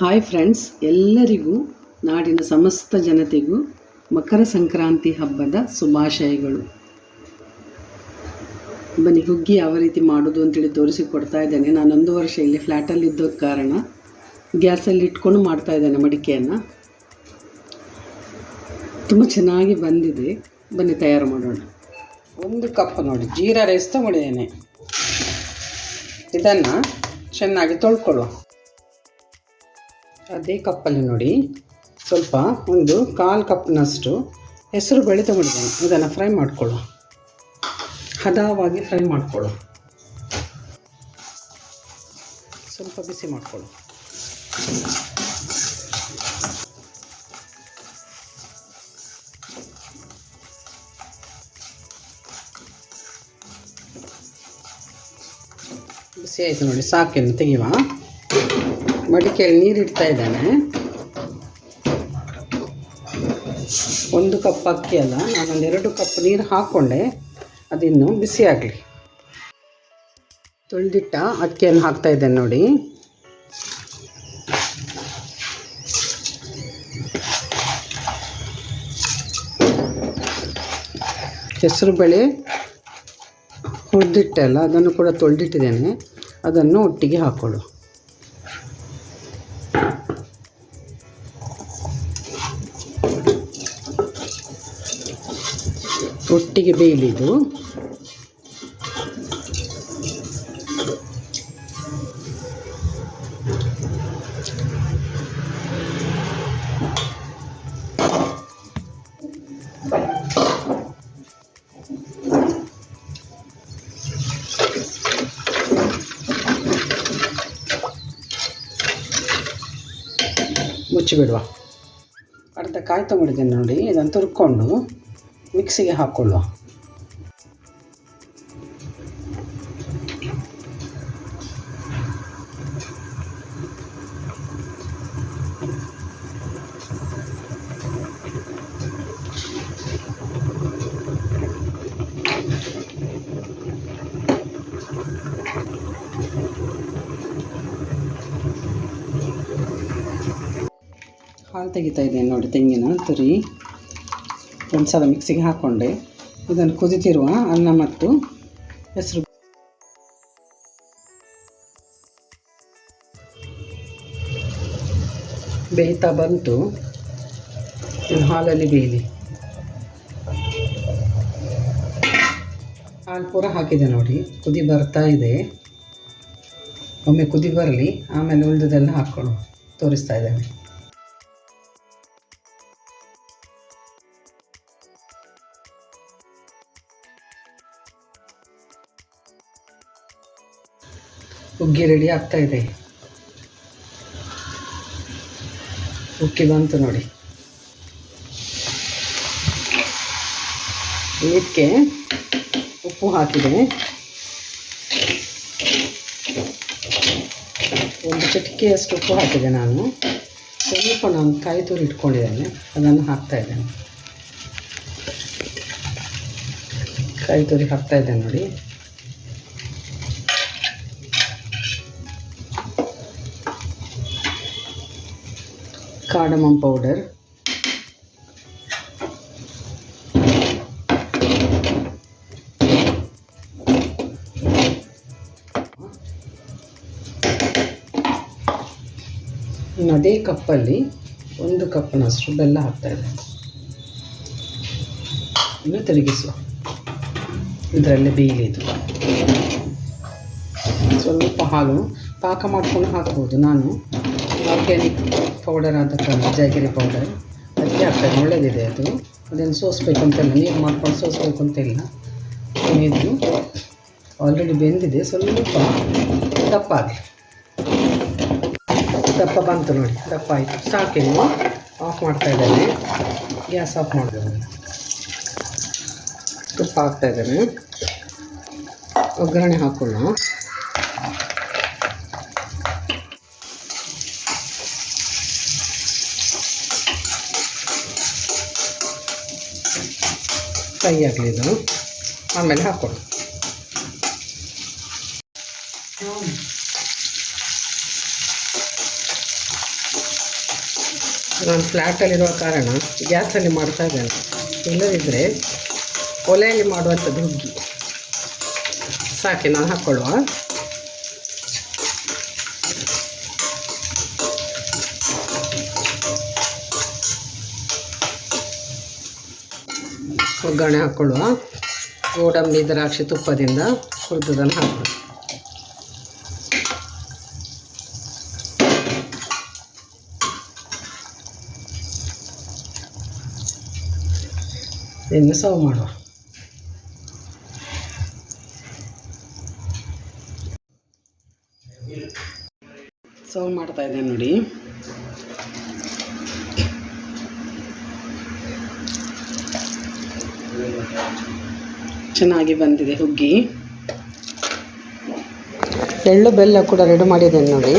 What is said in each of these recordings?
Hi friends ಎಲ್ಲರಿಗೂ, ನಾಡಿನ ಸಮಸ್ತ ಜನತೆಗೂ ಮಕರ ಸಂಕ್ರಾಂತಿ ಹಬ್ಬದ ಶುಭಾಶಯಗಳು. ಬನ್ನಿ, ಹುಗ್ಗಿ ಯಾವ ರೀತಿ ಮಾಡೋದು ಅಂತೇಳಿ ತೋರಿಸಿಕೊಡ್ತಾ ಇದ್ದೇನೆ. ನಾನು ಒಂದು ವರ್ಷ ಇಲ್ಲಿ ಫ್ಲ್ಯಾಟಲ್ಲಿ ಇದ್ದ ಕಾರಣ ಗ್ಯಾಸಲ್ಲಿ ಇಟ್ಕೊಂಡು ಮಾಡ್ತಾ ಇದ್ದೇನೆ ಮಡಿಕೆಯನ್ನು. ತುಂಬ ಚೆನ್ನಾಗಿ ಬಂದಿದೆ. ಬನ್ನಿ, ತಯಾರು ಮಾಡೋಣ. ಒಂದು ಕಪ್ ನೋಡಿ, ಜೀರಾ ರೈಸ್ ತಗೊಂಡಿದ್ದೇನೆ. ಇದನ್ನು ಚೆನ್ನಾಗಿ ತೊಳ್ಕೊಳ್ಳುವ. ಅದೇ ಕಪ್ಪಲ್ಲಿ ನೋಡಿ. ಸ್ವಲ್ಪ ಒಂದು ಕಾಲು ಕಪ್ನಷ್ಟು ಹೆಸರು ಬೆಳೆ ತಗೊಂಡಿದ್ದೇನೆ ಇದನ್ನು ಫ್ರೈ ಮಾಡಿಕೊಳ್ಳು. ಹದವಾಗಿ ಫ್ರೈ ಮಾಡಿಕೊಳ್ಳು. ಸ್ವಲ್ಪ ಬಿಸಿ ಮಾಡಿಕೊಳ್ಳು. ಬಿಸಿ ಆಯಿತು ನೋಡಿ. ಸಾಕೇನು ತೆಗಿವ ಮಡಿಕೆಯಲ್ಲಿ ನೀರು ಇಡ್ತಾ ಇದ್ದಾನೆ. ಒಂದು ಕಪ್ ಅಕ್ಕಿ ಅಲ್ಲ, ನಾನೊಂದು ಎರಡು ಕಪ್ ನೀರು ಹಾಕ್ಕೊಂಡೆ ಅದಿನ್ನು ಬಿಸಿ ಆಗಲಿ. ತೊಳೆದಿಟ್ಟ ಅಕ್ಕಿಯನ್ನು ಹಾಕ್ತಾ ಇದ್ದೇನೆ ನೋಡಿ. ಹೆಸರು ಬೇಳೆ ಹುರಿದಿಟ್ಟೆ ಅದನ್ನು ಕೂಡ ತೊಳೆದಿಟ್ಟಿದ್ದೇನೆ. ಅದನ್ನು ಒಟ್ಟಿಗೆ ಹಾಕ್ಕೊಳ್ಳು ಒಟ್ಟಿಗೆ ಬೇಯಲಿದು ಮುಚ್ಚಿಬಿಡುವ ಅರ್ಧ ಕಾಯಿ ತೊಗೊಂಡಿದ್ದೀನಿ ನೋಡಿ ಇದನ್ನು ತುರ್ಕೊಂಡು ಮಿಕ್ಸಿಗೆ ಹಾಕ್ಕೊಳ್ಳುವ ಹಾಲು ತೆಗಿತಾ ಇದ್ದೀನಿ ನೋಡಿ, ತೆಂಗಿನ ತುರಿ. ಒಂದು ಸಲ ಮಿಕ್ಸಿಗೆ ಹಾಕ್ಕೊಂಡೆ ಇದನ್ನು ಕುದಿತಿರುವ ಅನ್ನ ಮತ್ತು ಹೆಸರು ಬೇಯ್ತಾ ಬಂತು. ಇದು ಹಾಲಲ್ಲಿ ಬೇಯಲಿ. ಹಾಲು ಪೂರ ಹಾಕಿದೆ ನೋಡಿ, ಕುದಿ ಬರ್ತಾ ಇದೆ. ಒಮ್ಮೆ ಕುದಿ ಬರಲಿ, ಆಮೇಲೆ ಉಳಿದದೆಲ್ಲ ಹಾಕ್ಕೊಳ್ಳು ತೋರಿಸ್ತಾ ಇದ್ದೇನೆ. ಹುಗ್ಗಿ ರೆಡಿ ಆಗ್ತಾ ಇದೆ. ಉಕ್ಕಿ ಬಂತು ನೋಡಿ. ಇದಕ್ಕೆ ಉಪ್ಪು ಹಾಕಿದೆ ಒಂದು ಚಿಟಿಕೆಯಷ್ಟು ಉಪ್ಪು ಹಾಕಿದೆ ನಾನು. ಸ್ವಲ್ಪ ನಾನು ಕಾಯಿ ತುರಿ ಇಟ್ಕೊಂಡಿದ್ದೇನೆ. ಅದನ್ನು ಹಾಕ್ತಾ ಇದ್ದೇನೆ. ಕಾಯಿ ತುರಿ ಹಾಕ್ತಾ ಇದ್ದೇನೆ ನೋಡಿ. Cardamom ಪೌಡರ್ ಅದೇ ಕಪ್ಪಲ್ಲಿ ಒಂದು ಕಪ್ನಷ್ಟು ಬೆಲ್ಲ ಹಾಕ್ತಾ ಇದೆ ಇನ್ನು ತಿರುಗಿಸುವ. ಇದರಲ್ಲಿ ಬೇಯಲಿದು ಸ್ವಲ್ಪ ಹಾಲು, ಪಾಕ ಮಾಡ್ಕೊಂಡು ಹಾಕ್ಬೋದು ನಾನು. ಆರ್ಗ್ಯಾನಿಕ್ ಪೌಡರ್ ಕಾರಣ ಜಾಗಿರಿ ಪೌಡರ್ ಅದಕ್ಕೆ ಹಾಕ್ತಾರೆ ಒಳ್ಳೆಯದಿದೆ ಅದು. ಅದನ್ನು ಸೋಸಬೇಕು ಅಂತಿಲ್ಲ ನೀರು ಮಾಡ್ಕೊಂಡು ಸೋಸಬೇಕು ಅಂತಿಲ್ಲ ಇದು ಆಲ್ರೆಡಿ ಬೆಂದಿದೆ. ಸ್ವಲ್ಪ ದಪ್ಪ ಆಗಲಿ ದಪ್ಪ ಬಂತು ನೋಡಿ. ದಪ್ಪ ಆಯಿತು. ಸಾಕಿನ್ನು ಆಫ್ ಮಾಡ್ತಾ ಇದ್ದೇನೆ. ಗ್ಯಾಸ್ ಆಫ್ ಮಾಡಿದೆ ತುಪ್ಪ ಹಾಕ್ತಾ ಇದ್ದೇನೆ. ಒಗ್ಗರಣೆ ಹಾಕೊಳ್ಳೋಣ ಫ್ರೈ ಆಗಲಿ ಇದು. ಆಮೇಲೆ ಹಾಕ್ಕೊಳ್ಳಿ ನಾನು ಫ್ಲ್ಯಾಟಲ್ಲಿರುವ ಕಾರಣ ಗ್ಯಾಸಲ್ಲಿ ಮಾಡ್ತಾ ಇದ್ದೇನೆ. ಇಲ್ಲದಿದ್ದರೆ ಒಲೆಯಲ್ಲಿ ಮಾಡುವಂಥದ್ದು ಹುಗ್ಗಿ. ಸಾಕೆ, ನಾನು ಹಾಕ್ಕೊಳ್ಳುವ. ಒಗ್ಗರಣೆ ಹಾಕ್ಕೊಳ್ಳುವ. ಗೋಡಂಬಿ ದ್ರಾಕ್ಷಿ ತುಪ್ಪದಿಂದ ಹುರಿದದನ್ನು ಹಾಕುವ ಇನ್ನು ಸರ್ವ್ ಮಾಡುವ. ಸರ್ವ್ ಮಾಡ್ತಾ ಇದ್ದೇನೆ ನೋಡಿ. ಚೆನ್ನಾಗಿ ಬಂದಿದೆ ಹುಗ್ಗಿ. ಎಳ್ಳು ಬೆಲ್ಲ ಕೂಡ ರೆಡಿ ಮಾಡಿದ್ದೇನೆ ನೋಡಿ.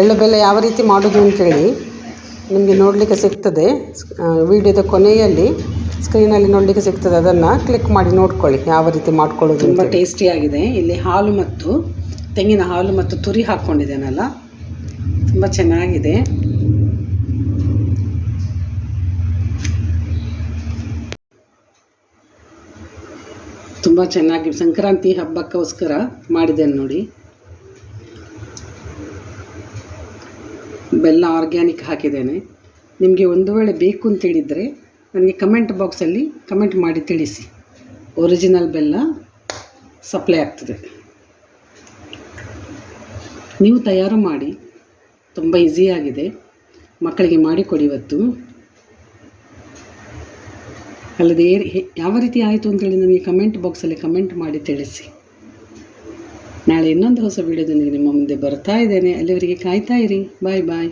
ಎಳ್ಳು ಬೆಲ್ಲ ಯಾವ ರೀತಿ ಮಾಡೋದು ಅಂತೇಳಿ ನಿಮಗೆ ನೋಡಲಿಕ್ಕೆ ಸಿಗ್ತದೆ. ವಿಡಿಯೋದ ಕೊನೆಯಲ್ಲಿ ಸ್ಕ್ರೀನಲ್ಲಿ ನೋಡಲಿಕ್ಕೆ ಸಿಗ್ತದೆ. ಅದನ್ನು ಕ್ಲಿಕ್ ಮಾಡಿ ನೋಡ್ಕೊಳ್ಳಿ ಯಾವ ರೀತಿ ಮಾಡ್ಕೊಳ್ಳೋದು ತುಂಬ ಟೇಸ್ಟಿಯಾಗಿದೆ ಇಲ್ಲಿ ಹಾಲು ಮತ್ತು ತೆಂಗಿನ ಹಾಲು ಮತ್ತು ತುರಿ ಹಾಕ್ಕೊಂಡಿದ್ದೇನಲ್ಲ ತುಂಬ ಚೆನ್ನಾಗಿದೆ. ತುಂಬ ಚೆನ್ನಾಗಿ ಸಂಕ್ರಾಂತಿ ಹಬ್ಬಕ್ಕೋಸ್ಕರ ಮಾಡಿದ್ದೇನೆ ನೋಡಿ. ಬೆಲ್ಲ ಆರ್ಗ್ಯಾನಿಕ್ ಹಾಕಿದ್ದೇನೆ. ನಿಮಗೆ ಒಂದು ವೇಳೆ ಬೇಕು ಅಂತೇಳಿದರೆ ನನಗೆ ಕಮೆಂಟ್ ಬಾಕ್ಸಲ್ಲಿ ಕಮೆಂಟ್ ಮಾಡಿ ತಿಳಿಸಿ. ಒರಿಜಿನಲ್ ಬೆಲ್ಲ ಸಪ್ಲೈ ಆಗ್ತದೆ. ನೀವು ತಯಾರು ಮಾಡಿ, ತುಂಬ ಈಸಿಯಾಗಿದೆ ಮಕ್ಕಳಿಗೆ ಮಾಡಿಕೊಡಿ ಇವತ್ತು. ಅಲ್ಲದೆ ಏ- ಯಾವ ರೀತಿ ಆಯಿತು ಅಂತೇಳಿ ನನಗೆ ಕಮೆಂಟ್ ಬಾಕ್ಸಲ್ಲಿ ಕಮೆಂಟ್ ಮಾಡಿ ತಿಳಿಸಿ. ನಾಳೆ ಇನ್ನೊಂದು ಹೊಸ ವಿಡಿಯೋದೊಂದಿಗೆ ನಿಮ್ಮ ಮುಂದೆ ಬರ್ತಾ ಇದ್ದೇನೆ. ಅಲ್ಲಿವರೆಗೆ ಕಾಯ್ತಾ ಇರಿ. ಬಾಯ್ ಬಾಯ್